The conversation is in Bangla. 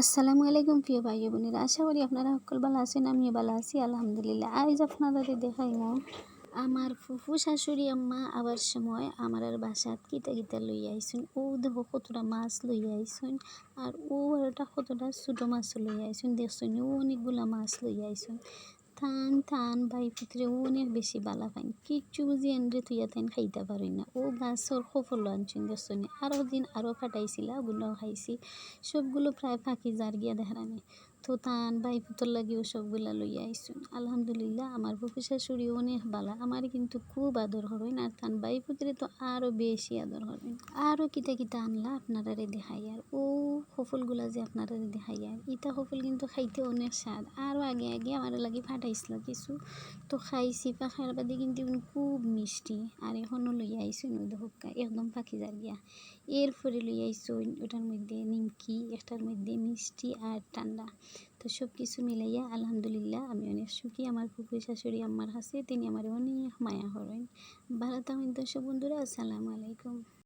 আসসালামু আলাইকুম প্রিয় ভাই বোনেরা, আশা করি আপনারা সকল ভালো আছেন, আমিও ভালো আছি, আলহামদুলিল্লাহ। আজ আপনাদের দেখাইম আমার ফুফু শাশুড়ি আম্মা আবার সময় আমার আর বাসাত কিতা কিতা লই আইসুন। ও দেখো কতটা মাছ লই আইসুন আর ও একটা কতটা ছোটো মাছ লই আইসুন, দেখছুন ও অনেকগুলা মাছ লই আইসুন। থান থান, ভাই, পুত্রে, অনেক বেশি বালা পাইন কিচ্ছু বুঝি এনরে তুইয়া তাইন খাইতে পারি না। ও গাছর সফল আনছেন দেখছেন আরও দিন আরও ফাটাইছিল ওগুলোও খাইছি। সবগুলো প্রায় ফাঁকি জার গিয়া দেখারানি তো তান ভাই পুতর লাগিও সবগুলা লইয়া আইসুন। আলহামদুলিল্লাহ, আমার ফুফু শাশুড়ি অনেক বালা। আমার কিন্তু খুব আদর হবেন। আর তান ভাই, পুত্রে তো আরও বেশি আদর হবেন। আরও কিতা কিতা আনলা আপনারা দেখাই। আর ও সফলগুলা যে আপনারা দেখাই। আর ইটা সফল কিন্তু খাইতে অনেক স্বাদ। আরও আগে আগে আমার লাগে লাগি ফাটাইছিল কিছু। তো খাইছি পাখার বাদে কিন্তু খুব মিষ্টি। আর এখনও লইয়া আইসুন দেখুকা একদম পাখি যার গিয়া এরপরে লইয়া আইসুন ওটার মধ্যে নিমকি একটার মধ্যে মিষ্টি আর ঠান্ডা তো সব কিছু মিলাইয়া আলহামদুলিল্লাহ আমি অনেক সুখী। আমার পুকুর শাশুড়ি আমার কাছে তিনি আমার অনেক মায়া করেন ভালো থাকেন তো সব বন্ধুরা, আসসালামু আলাইকুম।